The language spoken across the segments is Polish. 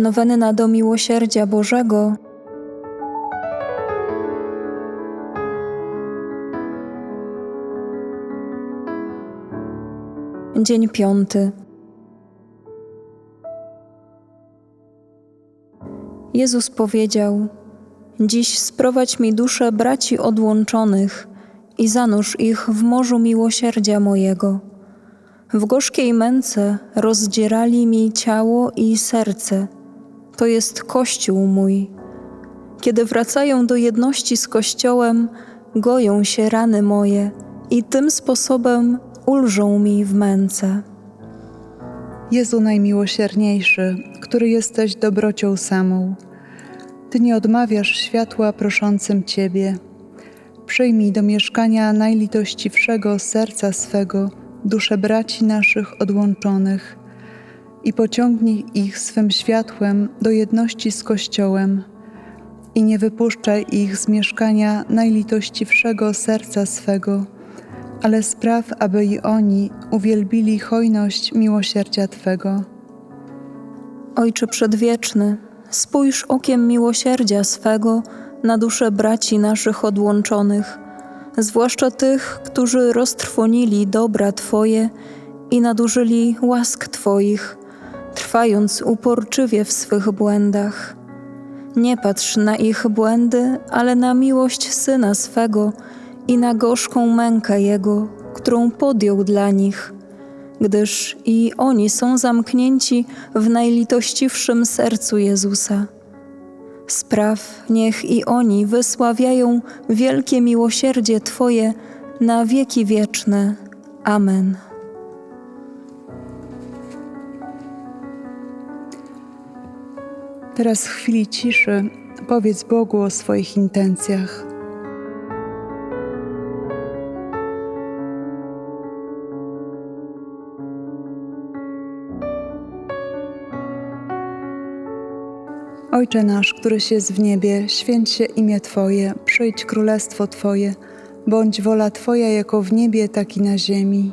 Nowenna do Miłosierdzia Bożego. Dzień piąty. Jezus powiedział: Dziś sprowadź mi duszę braci odłączonych i zanurz ich w morzu miłosierdzia mojego. W gorzkiej męce rozdzierali mi ciało i serce. To jest Kościół mój. Kiedy wracają do jedności z Kościołem, goją się rany moje i tym sposobem ulżą mi w męce. Jezu najmiłosierniejszy, który jesteś dobrocią samą, Ty nie odmawiasz światła proszącym Ciebie. Przyjmij do mieszkania najlitościwszego serca swego dusze braci naszych odłączonych i pociągnij ich swym światłem do jedności z Kościołem i nie wypuszczaj ich z mieszkania najlitościwszego serca swego, ale spraw, aby i oni uwielbili hojność miłosierdzia Twego. Ojcze Przedwieczny, spójrz okiem miłosierdzia swego na dusze braci naszych odłączonych, zwłaszcza tych, którzy roztrwonili dobra Twoje i nadużyli łask Twoich, trwając uporczywie w swych błędach. Nie patrz na ich błędy, ale na miłość Syna swego i na gorzką mękę Jego, którą podjął dla nich, gdyż i oni są zamknięci w najlitościwszym sercu Jezusa. Spraw, niech i oni wysławiają wielkie miłosierdzie Twoje na wieki wieczne. Amen. Teraz w chwili ciszy powiedz Bogu o swoich intencjach. Ojcze nasz, któryś jest w niebie, święć się imię Twoje, przyjdź królestwo Twoje, bądź wola Twoja jako w niebie, tak i na ziemi.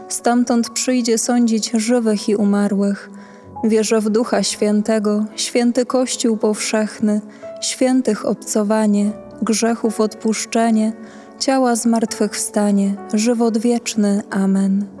stamtąd przyjdzie sądzić żywych i umarłych. Wierzę w Ducha Świętego, święty Kościół powszechny, świętych obcowanie, grzechów odpuszczenie, ciała zmartwychwstanie, żywot wieczny. Amen.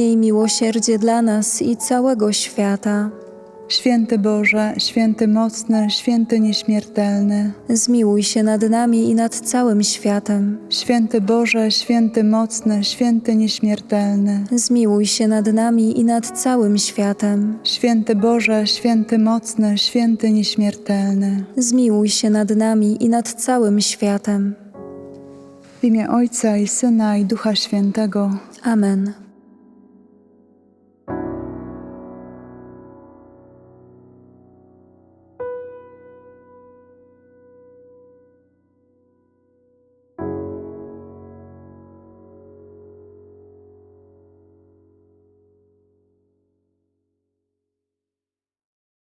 miłosierdzie dla nas i całego świata. Święty Boże, święty mocny, święty nieśmiertelny, Zmiłuj się nad nami i nad całym światem. święty Boże, święty mocny, święty nieśmiertelny, Zmiłuj się nad nami i nad całym światem. święty Boże, święty mocny, święty nieśmiertelny. Zmiłuj się nad nami i nad całym światem. W imię Ojca i Syna i Ducha Świętego. Amen.